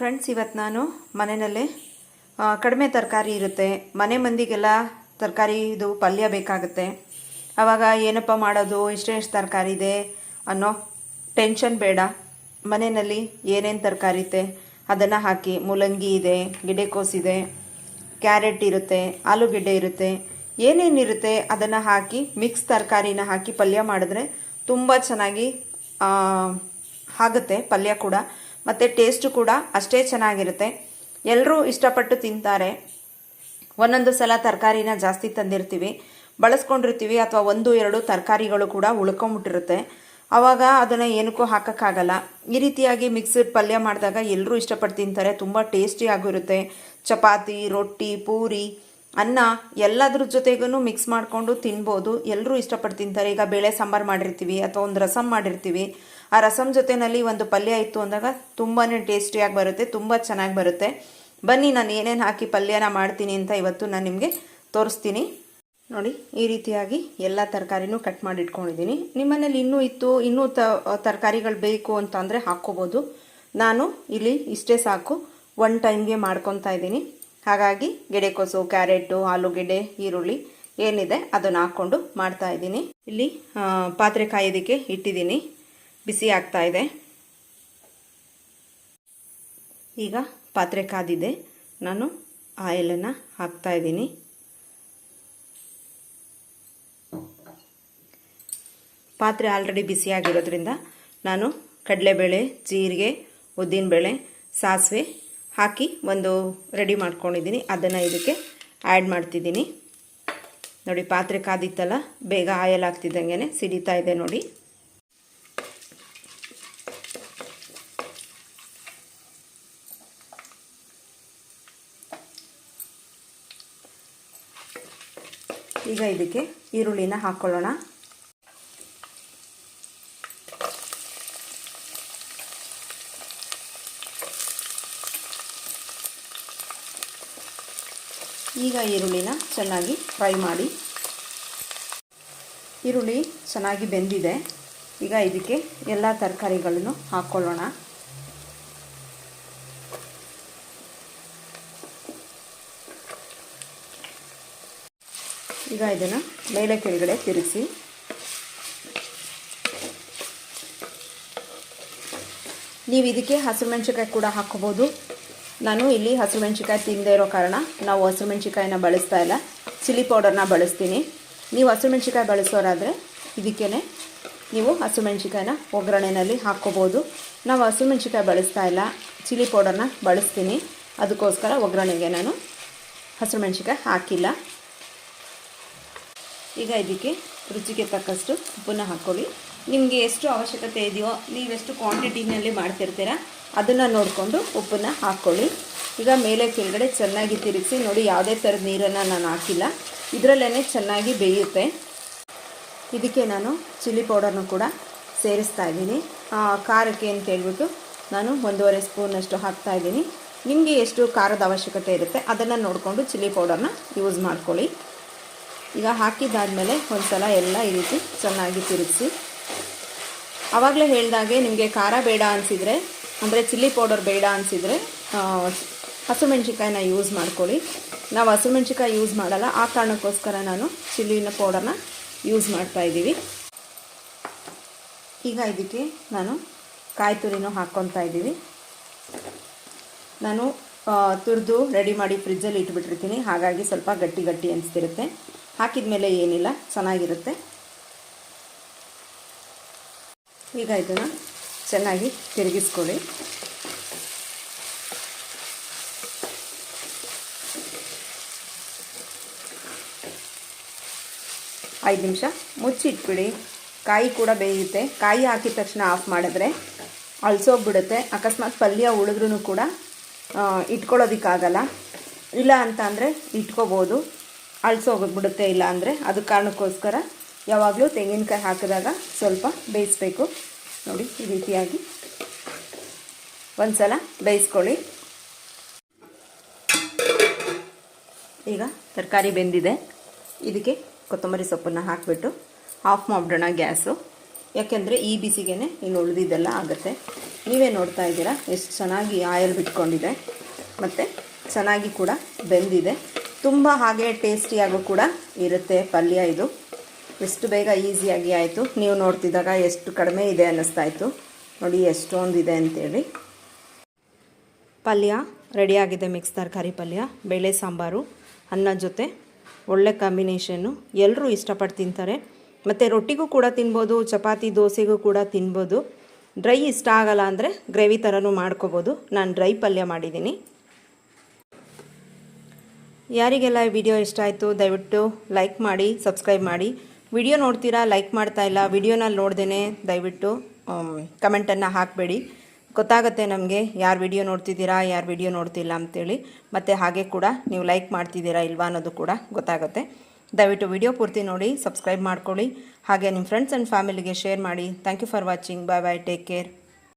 Friends ಇವತ್ತು ನಾನು ಮನೆಯಲ್ಲೇ ಕಡಿಮೆ ತರಕಾರಿ ಇರುತ್ತೆ. ಮನೆ ಮಂದಿಗೆಲ್ಲ ತರಕಾರಿ ಇದು ಪಲ್ಯ ಬೇಕಾಗುತ್ತೆ. ಆವಾಗ ಏನಪ್ಪ ಮಾಡೋದು ಇಷ್ಟೆಷ್ಟು ತರಕಾರಿ ಇದೆ ಅನ್ನೋ ಟೆನ್ಷನ್ ಬೇಡ. ಮನೆಯಲ್ಲಿ ಏನೇನು ತರಕಾರಿ ಇದೆ, ಅದನ್ನು ಹಾಕಿ. ಮೂಲಂಗಿ ಇದೆ, ಗಿಡಕೋಸ್ ಇದೆ, ಕ್ಯಾರೆಟ್ ಇರುತ್ತೆ, ಆಲೂಗೆಡ್ಡೆ ಇರುತ್ತೆ. ಏನೇನಿರುತ್ತೆ ಅದನ್ನು ಹಾಕಿ, ಮಿಕ್ಸ್ ತರಕಾರಿನ ಹಾಕಿ ಪಲ್ಯ ಮಾಡಿದ್ರೆ ತುಂಬ ಚೆನ್ನಾಗಿ ಆಗುತ್ತೆ ಪಲ್ಯ ಕೂಡ. ಮತ್ತು ಟೇಸ್ಟು ಕೂಡ ಅಷ್ಟೇ ಚೆನ್ನಾಗಿರುತ್ತೆ. ಎಲ್ಲರೂ ಇಷ್ಟಪಟ್ಟು ತಿಂತಾರೆ. ಒಂದೊಂದು ಸಲ ತರಕಾರಿನ ಜಾಸ್ತಿ ತಂದಿರ್ತೀವಿ. ಬಳಸ್ಕೊಂಡಿರ್ತೀವಿ ಅಥವಾ ಒಂದು, ಎರಡು ತರಕಾರಿಗಳು ಕೂಡ ಉಳ್ಕೊಂಬಿಟ್ಟಿರುತ್ತೆ. ಆವಾಗ ಅದನ್ನು ಏನಕ್ಕೂ ಹಾಕೋಕ್ಕಾಗಲ್ಲ. ಈ ರೀತಿಯಾಗಿ ಮಿಕ್ಸ್ಡ್ ಪಲ್ಯ ಮಾಡಿದಾಗ ಎಲ್ಲರೂ ಇಷ್ಟಪಟ್ಟು ತಿಂತಾರೆ. ತುಂಬ ಟೇಸ್ಟಿಯಾಗಿರುತ್ತೆ ಚಪಾತಿ, ರೊಟ್ಟಿ, ಪೂರಿ. ಅನ್ನ ಎಲ್ಲದ್ರ ಜೊತೆಗೂ ಮಿಕ್ಸ್ ಮಾಡಿಕೊಂಡು ತಿನ್ಬೋದು. ಎಲ್ಲರೂ ಇಷ್ಟಪಟ್ಟು ತಿಂತಾರೆ. ಈಗ ಬೇಳೆ ಸಾಂಬಾರು ಮಾಡಿರ್ತೀವಿ ಅಥವಾ ಒಂದು ರಸಮ್ ಮಾಡಿರ್ತೀವಿ. ಆ ರಸಮ್ ಜೊತೆಯಲ್ಲಿ ಒಂದು ಪಲ್ಯ ಇತ್ತು ಅಂದಾಗ ತುಂಬಾ ಟೇಸ್ಟಿಯಾಗಿ ಬರುತ್ತೆ, ತುಂಬ ಚೆನ್ನಾಗಿ ಬರುತ್ತೆ. ಬನ್ನಿ, ನಾನು ಏನೇನು ಹಾಕಿ ಪಲ್ಯನ ಮಾಡ್ತೀನಿ ಅಂತ ಇವತ್ತು ನಾನು ನಿಮಗೆ ತೋರಿಸ್ತೀನಿ. ನೋಡಿ, ಈ ರೀತಿಯಾಗಿ ಎಲ್ಲ ತರಕಾರಿನೂ ಕಟ್ ಮಾಡಿ ಇಟ್ಕೊಂಡಿದ್ದೀನಿ. ನಿಮ್ಮನೇಲಿ ಇನ್ನೂ ಇತ್ತು, ಇನ್ನೂ ತರಕಾರಿಗಳು ಬೇಕು ಅಂತ ಅಂದರೆ ಹಾಕ್ಕೋಬೋದು. ನಾನು ಇಲ್ಲಿ ಇಷ್ಟೇ ಸಾಕು. ಒನ್ ಟೈಮ್ಗೆ ಮಾಡ್ಕೊತಾ ಇದ್ದೀನಿ. ಹಾಗಾಗಿ ಗೆಡೆಕೋಸು ಕ್ಯಾರೆಟು, ಆಲೂಗೆಡ್ಡೆ, ಈರುಳ್ಳಿ ಏನಿದೆ ಅದನ್ನು ಹಾಕ್ಕೊಂಡು ಮಾಡ್ತಾ ಇದ್ದೀನಿ. ಇಲ್ಲಿ ಪಾತ್ರೆ ಕಾಯೋದಕ್ಕೆ ಇಟ್ಟಿದ್ದೀನಿ. ಬಿಸಿ ಆಗ್ತಾ ಇದೆ. ಈಗ ಪಾತ್ರೆ ಕಾದಿದೆ. ನಾನು ಆಯಿಲನ್ನು ಹಾಕ್ತಾ ಇದ್ದೀನಿ. ಪಾತ್ರೆ ಆಲ್ರೆಡಿ ಬಿಸಿಯಾಗಿರೋದ್ರಿಂದ ನಾನು ಕಡಲೆಬೇಳೆ, ಜೀರಿಗೆ, ಉದ್ದಿನಬೇಳೆ, ಸಾಸಿವೆ ಹಾಕಿ ಒಂದು ರೆಡಿ ಮಾಡ್ಕೊಂಡಿದ್ದೀನಿ. ಅದನ್ನು ಇದಕ್ಕೆ ಆ್ಯಡ್ ಮಾಡ್ತಿದ್ದೀನಿ. ನೋಡಿ, ಪಾತ್ರೆ ಕಾದಿತ್ತಲ್ಲ, ಬೇಗ ಆಯಲ್ ಆಗ್ತಿದ್ದಂಗೆ ಸಿಡಿತಾ ಇದೆ ನೋಡಿ. ಈಗ ಇದಕ್ಕೆ ಈರುಳ್ಳಿನ ಹಾಕ್ಕೊಳ್ಳೋಣ ಈಗ ಈರುಳ್ಳಿನ ಚೆನ್ನಾಗಿ ಫ್ರೈ ಮಾಡಿ. ಈರುಳ್ಳಿ ಚೆನ್ನಾಗಿ ಬೆಂದಿದೆ. ಈಗ ಇದಕ್ಕೆ ಎಲ್ಲ ತರಕಾರಿಗಳನ್ನು ಹಾಕ್ಕೊಳ್ಳೋಣ ಈಗ ಇದನ್ನು ಮೇಲೆ ಕೆಳಗಡೆ ತಿರುಗಿಸಿ. ನೀವು ಇದಕ್ಕೆ ಹಸಿರು ಕೂಡ ಹಾಕ್ಕೋಬೋದು. ನಾನು ಇಲ್ಲಿ ಹಸಿರು ಮೆಣಸಿಕಾಯಿ ಇರೋ ಕಾರಣ ನಾವು ಹಸಿರು ಮೆಣಸಿಕಾಯಿನ ಬಳಸ್ತಾ ಇಲ್ಲ. ಚಿಲ್ಲಿ ಪೌಡರ್ನ ಬಳಸ್ತೀನಿ. ನೀವು ಹಸಿರು ಮೆಣಸಿಕಾಯಿ ಬಳಸೋರಾದರೆ ಇದಕ್ಕೇ ನೀವು ಹಸಿರು ಮೆಣಸಿಕಾಯಿನ ಒಗ್ಗರಣೆಯಲ್ಲಿ ಹಾಕ್ಕೋಬೋದು. ನಾವು ಹಸಿರು ಮೆಣಸಿಕಾಯಿ ಬಳಸ್ತಾ ಇಲ್ಲ. ಚಿಲ್ಲಿ ಪೌಡರ್ನ ಬಳಸ್ತೀನಿ. ಅದಕ್ಕೋಸ್ಕರ ಒಗ್ಗರಣೆಗೆ ನಾನು ಹಸಿರು ಮೆಣಸಿಕಾಯಿ ಹಾಕಿಲ್ಲ. ಈಗ ಇದಕ್ಕೆ ರುಚಿಗೆ ತಕ್ಕಷ್ಟು ಉಪ್ಪನ್ನು ಹಾಕ್ಕೊಳ್ಳಿ. ನಿಮಗೆ ಎಷ್ಟು ಅವಶ್ಯಕತೆ ಇದೆಯೋ ನೀವೆಷ್ಟು ಕ್ವಾಂಟಿಟಿನಲ್ಲಿ ಮಾಡ್ತಿರ್ತೀರ ಅದನ್ನು ನೋಡಿಕೊಂಡು ಉಪ್ಪನ್ನು ಹಾಕ್ಕೊಳ್ಳಿ ಈಗ ಮೇಲೆ ಕೆಳಗಡೆ ಚೆನ್ನಾಗಿ ತಿರುಗಿಸಿ, ನೋಡಿ ಯಾವುದೇ ಥರದ ನೀರನ್ನು ನಾನು ಹಾಕಿಲ್ಲ. ಇದರಲ್ಲೇ ಚೆನ್ನಾಗಿ ಬೇಯುತ್ತೆ. ಇದಕ್ಕೆ ನಾನು ಚಿಲ್ಲಿ ಪೌಡರ್ನು ಕೂಡ ಸೇರಿಸ್ತಾ ಇದ್ದೀನಿ. ಖಾರಕ್ಕೆ ಅಂತ ಹೇಳ್ಬಿಟ್ಟು ನಾನು ಒಂದೂವರೆ ಸ್ಪೂನಷ್ಟು ಹಾಕ್ತಾ ಇದ್ದೀನಿ. ನಿಮಗೆ ಎಷ್ಟು ಖಾರದ ಅವಶ್ಯಕತೆ ಇರುತ್ತೆ ಅದನ್ನು ನೋಡಿಕೊಂಡು ಚಿಲ್ಲಿ ಪೌಡರ್ನ ಯೂಸ್ ಮಾಡ್ಕೊಳ್ಳಿ. ಈಗ ಹಾಕಿದ್ದಾದಮೇಲೆ ಒಂದು ಸಲ ಎಲ್ಲ ಈ ರೀತಿ ಚೆನ್ನಾಗಿ ತಿರುಗಿಸಿ. ಆವಾಗಲೇ ಹೇಳಿದಾಗೆ ನಿಮಗೆ ಖಾರ ಬೇಡ ಅನಿಸಿದರೆ, ಅಂದರೆ ಚಿಲ್ಲಿ ಪೌಡರ್ ಬೇಡ ಅನಿಸಿದರೆ ಹಸಿಮೆಣ್ಸಿಕಾಯಿನ ಯೂಸ್ ಮಾಡ್ಕೊಳ್ಳಿ. ನಾವು ಹಸಿಮೆಣ್ಸಿಕಾಯಿ ಯೂಸ್ ಮಾಡಲ್ಲ, ಆ ಕಾರಣಕ್ಕೋಸ್ಕರ ನಾನು ಚಿಲ್ಲಿನ ಪೌಡರ್ನ ಯೂಸ್ ಮಾಡ್ತಾ ಇದ್ದೀವಿ. ಈಗ ಇದಕ್ಕೆ ನಾನು ಕಾಯಿ ತುರಿನೂ ಹಾಕ್ಕೊತಾ ಇದ್ದೀವಿ. ನಾನು ತುರಿದು ರೆಡಿ ಮಾಡಿ ಫ್ರಿಜ್ಜಲ್ಲಿ ಇಟ್ಬಿಟ್ಟಿರ್ತೀನಿ. ಹಾಗಾಗಿ ಸ್ವಲ್ಪ ಗಟ್ಟಿ ಗಟ್ಟಿ ಅನಿಸ್ತಿರುತ್ತೆ. ಹಾಕಿದ ಮೇಲೆ ಏನಿಲ್ಲ, ಚೆನ್ನಾಗಿರುತ್ತೆ. ಈಗ ಇದನ್ನು ಚೆನ್ನಾಗಿ ತಿರುಗಿಸ್ಕೊಳ್ಳಿ. ಐದು ನಿಮಿಷ ಮುಚ್ಚಿಟ್ಬಿಡಿ. ಕಾಯಿ ಕೂಡ ಬೇಯುತ್ತೆ. ಕಾಯಿ ಹಾಕಿದ ತಕ್ಷಣ ಆಫ್ ಮಾಡಿದ್ರೆ ಅಳ್ಸೋಗ್ಬಿಡುತ್ತೆ. ಅಕಸ್ಮಾತ್ ಪಲ್ಯ ಉಳಿದ್ರೂ ಕೂಡ ಇಟ್ಕೊಳ್ಳೋದಕ್ಕಾಗಲ್ಲ. ಇಲ್ಲ ಅಂತ ಅಂದರೆ ಇಟ್ಕೋಬೋದು. ಅಳ್ಸೋಗ್ಬಿಡುತ್ತೆ ಇಲ್ಲ ಅಂದರೆ ಅದು ಕಾರಣಕ್ಕೋಸ್ಕರ ಯಾವಾಗಲೂ ತೆಂಗಿನಕಾಯಿ ಹಾಕಿದಾಗ ಸ್ವಲ್ಪ ಬೇಯಿಸ್ಬೇಕು. ನೋಡಿ, ಈ ರೀತಿಯಾಗಿ. ಒಂದು ಸಲ ಬೇಯಿಸ್ಕೊಳ್ಳಿ. ಈಗ ತರಕಾರಿ ಬೆಂದಿದೆ. ಇದಕ್ಕೆ ಕೊತ್ತಂಬರಿ ಸೊಪ್ಪನ್ನು ಹಾಕಿಬಿಟ್ಟು ಆಫ್ ಮಾಡಿಬಿಡೋಣ ಗ್ಯಾಸು. ಯಾಕೆಂದರೆ ಈ ಬಿಸಿಗೆ ಇನ್ನು ಉಳಿದಿದ್ದೆಲ್ಲ ಆಗುತ್ತೆ. ನೀವೇ ನೋಡ್ತಾ ಇದ್ದೀರಾ ಎಷ್ಟು ಚೆನ್ನಾಗಿ ಆಯಲ್ ಬಿಟ್ಕೊಂಡಿದೆ. ಮತ್ತು ಚೆನ್ನಾಗಿ ಕೂಡ ಬೆಂದಿದೆ. ತುಂಬ ಹಾಗೆ ಟೇಸ್ಟಿಯಾಗೂ ಕೂಡ ಇರುತ್ತೆ ಪಲ್ಯ ಇದು. ಎಷ್ಟು ಬೇಗ ಈಸಿಯಾಗಿ ಆಯಿತು. ನೀವು ನೋಡ್ತಿದ್ದಾಗ ಎಷ್ಟು ಕಡಿಮೆ ಇದೆ ಅನ್ನಿಸ್ತಾ ಇತ್ತು. ನೋಡಿ ಎಷ್ಟೊಂದಿದೆ ಅಂತೇಳಿ. ಪಲ್ಯ ರೆಡಿಯಾಗಿದೆ ಮಿಕ್ಸ್ ತರಕಾರಿ ಪಲ್ಯ, ಬೇಳೆ ಸಾಂಬಾರು, ಅನ್ನ ಜೊತೆ, ಒಳ್ಳೆ ಕಾಂಬಿನೇಷನ್ನು ಎಲ್ಲರೂ ಇಷ್ಟಪಟ್ಟು ತಿಂತಾರೆ. ಮತ್ತು ರೊಟ್ಟಿಗೂ ಕೂಡ ತಿನ್ಬೋದು, ಚಪಾತಿ, ದೋಸೆಗೂ ಕೂಡ ತಿನ್ಬೋದು. ಡ್ರೈ ಇಷ್ಟ ಆಗಲ್ಲ ಅಂದರೆ ಗ್ರೇವಿ ಥರನೂ ಮಾಡ್ಕೋಬೋದು. ನಾನು ಡ್ರೈ ಪಲ್ಯ ಮಾಡಿದ್ದೀನಿ. ಯಾರಿಗೆಲ್ಲ ಈ ವಿಡಿಯೋ ಇಷ್ಟ ಆಯಿತು, ದಯವಿಟ್ಟು ಲೈಕ್ ಮಾಡಿ ಸಬ್ಸ್ಕ್ರೈಬ್ ಮಾಡಿ. ವಿಡಿಯೋ ನೋಡ್ತೀರಾ, ಲೈಕ್ ಮಾಡ್ತಾ ಇಲ್ಲ, ವಿಡಿಯೋನಲ್ಲಿ ನೋಡ್ದೇ ದಯವಿಟ್ಟು ಕಮೆಂಟನ್ನು ಹಾಕಬೇಡಿ. ಗೊತ್ತಾಗುತ್ತೆ ನಮಗೆ ಯಾರು ವಿಡಿಯೋ ನೋಡ್ತಿದ್ದೀರಾ, ಯಾರು ವಿಡಿಯೋ ನೋಡ್ತಿಲ್ಲ ಅಂತೇಳಿ. ಮತ್ತು ಹಾಗೆ ಕೂಡ ನೀವು ಲೈಕ್ ಮಾಡ್ತಿದ್ದೀರಾ ಇಲ್ವಾ ಅನ್ನೋದು ಕೂಡ ಗೊತ್ತಾಗುತ್ತೆ. ದಯವಿಟ್ಟು ವಿಡಿಯೋ ಪೂರ್ತಿ ನೋಡಿ, ಸಬ್ಸ್ಕ್ರೈಬ್ ಮಾಡ್ಕೊಳ್ಳಿ. ಹಾಗೆ ನಿಮ್ಮ ಫ್ರೆಂಡ್ಸ್ ಆ್ಯಂಡ್ ಫ್ಯಾಮಿಲಿಗೆ ಶೇರ್ ಮಾಡಿ. Thank you for watching bye bye take care